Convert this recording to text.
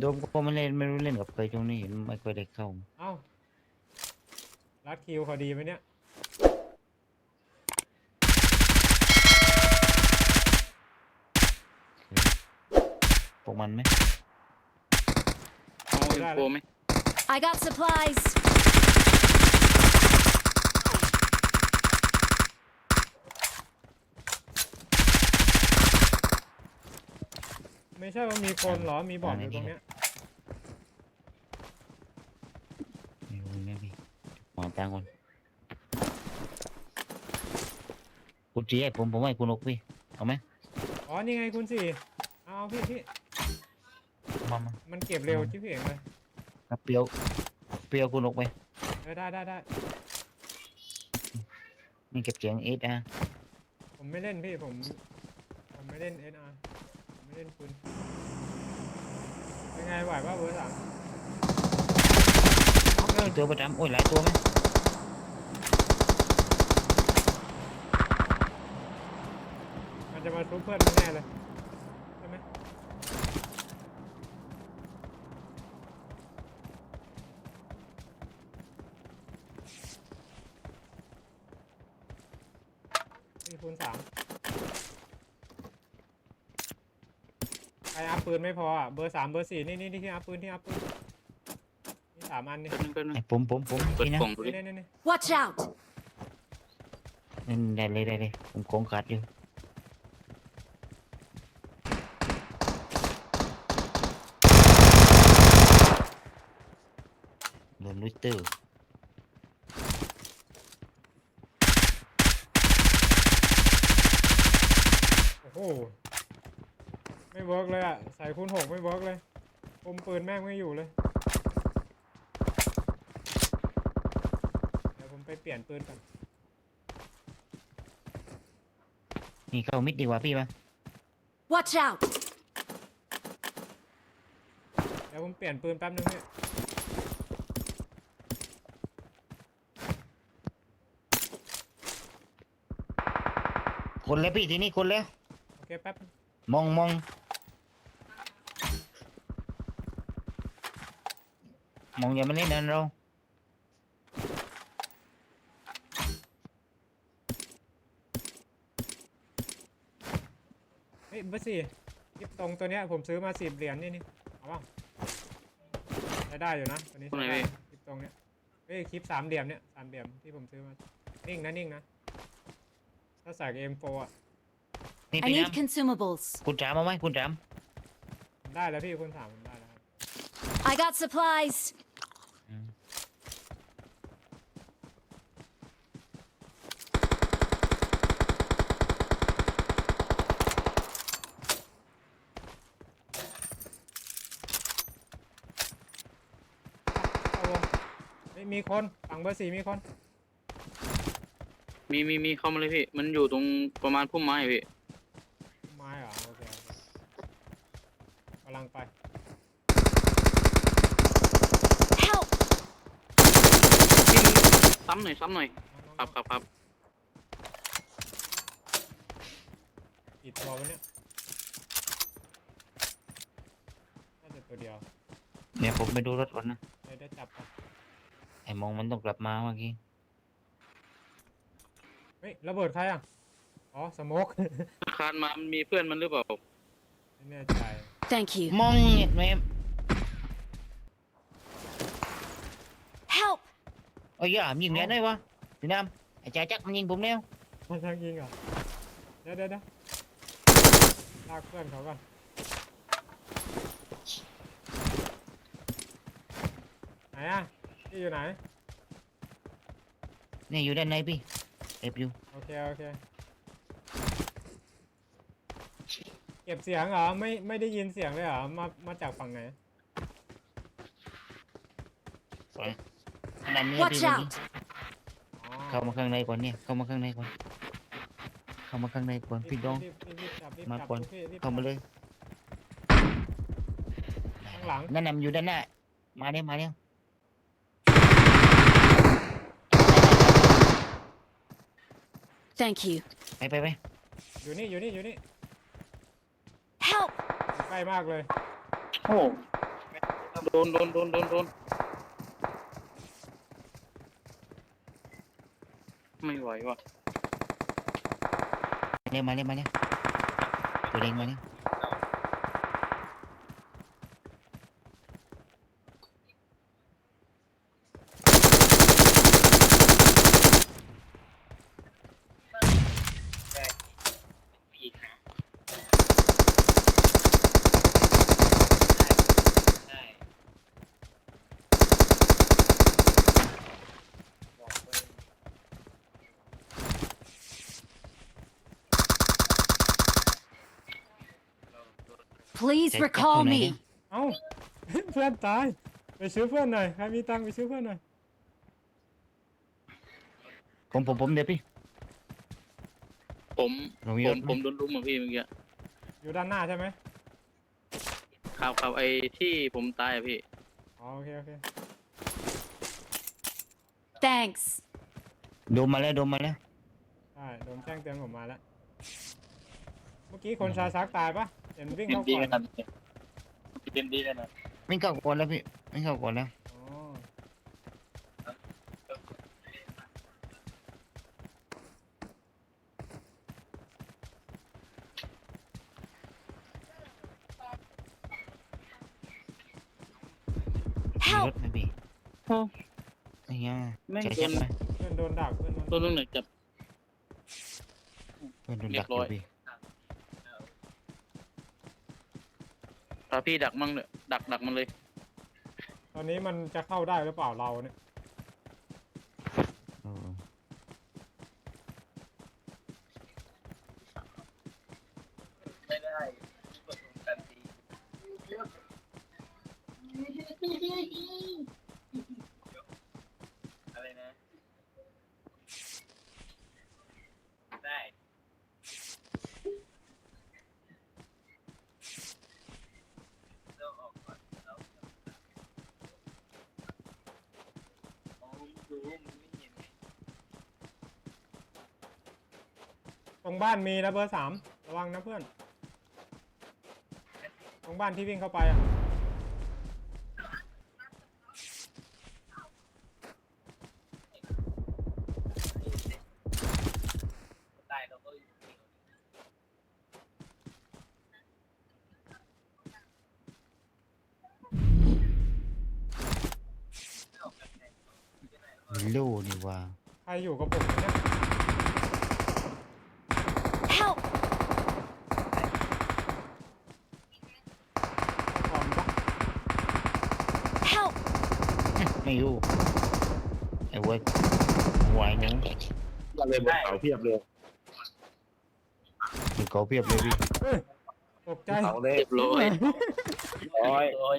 โดมก็ไม่เล่นไม่รู้เล่นกับใครช่วงนี้เห็นไม่ค่อยได้เข้า เอ้ารัดคิวเขาดีไหมเนี่ยพวกมันไหมเอาอินโฟไหม I got supplies. ไม่ใช่ว่ามีคนเหรอ มีบอทอยู่ตรงเนี้ยไม่รู้เนี่ยพี่หมอตังคนคุณจีให้ผมผมให้คุณนกพี่เอาไหมอ๋อ นี่ไงคุณสี่เอาเอาพี่พี่ มามามันเก็บเร็วจิ๊บเองเลยเอาเปรียวเปรียวคุณนกไปเออได้ได้ได้ นี่เก็บเสียงเอสอะผมไม่เล่นพี่ผม ผมไม่เล่นเอสอาร์ผมไม่ เล่นปืนเป็นไงไหวป่ะเบอร์สามอีกตัวประจำโอ้ยหลายตัวไหมมันจะมาทุบเพื่อนมันแน่เลยใช่ไหมนี่คูณสามใครอัพ ปืนไม่พออะเบอร์สามเบอร์สี่นี่นี่นี่ที่อัพปืนที่อัพปืนนี่สามอันนี่แป๊บนึงแป๊บนึงไอ้ผมผมผมเปิดพี่นะกล่องดูดินี่นี่นี่ Watch out. นี่ได้เลยได้เลยผมของขาดอยู่โดนลุยเตอร์โอ้โห ไม่เวิร์กเลยอะใส่คูณหกไม่เวิร์กเลยคุมปืนแม่งไม่อยู่เลย เดี๋ยวผมไปเปลี่ยนปืนก่อนนี่เข้ามิดดีกว่าพี่ปะ Watch out. เดี๋ยวผมเปลี่ยนปืนแป๊บนึงพี่คนแล้วพี่ทีนี้คนแล้วโอเคแป๊บนึงมองมอง มองอย่ามาเล่นนันเราเฮ้ยเบอร์สี่คลิปตรงตัวเนี้ยผมซื้อมาสิบเหรียญนี่นี่เอาเปล่าใช้ได้อยู่นะตัวนี้ตรงไหนใช้ได้พี่ คลิปตรงเนี้ยเฮ้ยคลิปสามเหลี่ยมเนี้ยสามเหลี่ยมที่ผมซื้อมานิ่งนะนิ่งนะถ้าใส่เอ็มโฟอะ นี่ I พี่ need น้ำ consumables. คุณจามเอาไหมคุณจามผมได้แล้วพี่คุณถามผมได้แล้วครับ I got supplies. เข้าวงเฮ้ย มีคนฝั่งเบอร์สี่มีคน มีมีมีเข้ามาเลยพี่ มันอยู่ตรงประมาณพุ่มไม้อะพี่ ไม้เหรอโอเคโอเคกำลังไป Help. ยิงซ้ำหน่อยซ้ำหน่อยน้องๆครับครับครับกี่ตัววะเนี่ยน่าจะตัวเดียวเนี่ยผมไปดูรถก่อนนะได้ได้จับปะไอ้ มองมันต้องกลับมาเมื่อกี้เฮ้ยระเบิดใครอะ อ๋อ สโมก คานมามันมีเพื่อนมันหรือเปล่า ไม่แน่ใจ Thank you. มองเนี่ยแม่ Help. เอ้ยอย่ายิงเนี่ยได้วะพี่น้ำไอ้จ่าจักมันยิงผมแล้วมันทางยิงเหรอเดี๋ยวเดี๋ยวเดี๋ยวลากเพื่อนเขาก่อนไหนอะ ที่อยู่ไหนเนี่ยอยู่ด้านในพี่เอฟอยู่โอเค โอเค เก็บเสียงเหรอ ไม่ ไม่ได้ยินเสียงเลยเหรอ มา มาจากฝั่งไหนด้านนี้ Watch พี่เมื่อกี้ out. อ๋อเข้ามาข้างในก่อนเนี่ย เข้ามาข้างในก่อน เข้ามาข้างในก่อนพี่น้อง รีบรีบรีบจับรีบมาจับก่อน พี่รีบเข้ามาจับ เลยข้างหลัง นั่นนำอยู่ด้านหน้า มาเนี่ยมาเนี่ย Thank you. ไปไปไปอยู่นี่อยู่นี่อยู่นี่ Help. อยู่ใกล้มากเลยโอ้โดนโดนโดนโดนโดนไม่ไหวว่ะ เร็วมาเร็วมาเร็วตัวเล็งมาเร็ว Please เจ็ดจับ recall ตัวไหน me. เนี่ยเอ้า เพื่อนตาย ไปซื้อเพื่อนหน่อยใครมีตังค์ไปซื้อเพื่อนหน่อย ผมผมผมเดี๋ยวพี่ ผมเรามีผรมถไหผมมโดนรุมอะพี่เมื่อกี้อยู่ด้านหน้าใช่ไหมข่าวข่าวไอ้ที่ผมตายอะพี่ อ๋อโอเคโอเค Thanks. โดมมาแล้วโดมมาแล้ว ใช่โดนแจ้งเตือนผมมาแล้ว เมื่อกี้คนชาซักตายปะ เห็นวิ่งเต็มเข้าที่ก่อกันนนะเต็มที่กันนะไม่เข้าก่อนแล้วพี่ไม่เข้าก่อนแล้วอ๋อมีร Help! ถไหมพี่โอ้ไอ้เงี้ยแม่ง จะโดจับนไหมเพื่อนโดนดักเพื่อนโดนตัวนึงไหนจับ เพื่อนโดนเรีดัยกบอร้อยยู่พี่ พาพี่ดักมั่งเนี่ยดักดักมันเลย ตอนนี้มันจะเข้าได้หรือเปล่าเราเนี่ยเออไม่ได้กันทีอะไรนะ ได้ ต้องออกก่อนแล้วอ๋อดูมันไม่เห็นไง ตรงบ้านมีนะเบอร์สามระวังนะเพื่อน ตรงบ้านที่วิ่งเข้าไปอะได้เราก็ลูนี่ว่า ใครอยู่กับผมเนี่ย Help! ขอมปะ Help! ไม่รู้ไอ้เว้ยไหวหนูเราเลยบนเขาเพียบเลยอยู่เขาเพียบเลยพี่เอ้ยตกใจ เขาเลยเรียบร้อย ร้อย ร้อย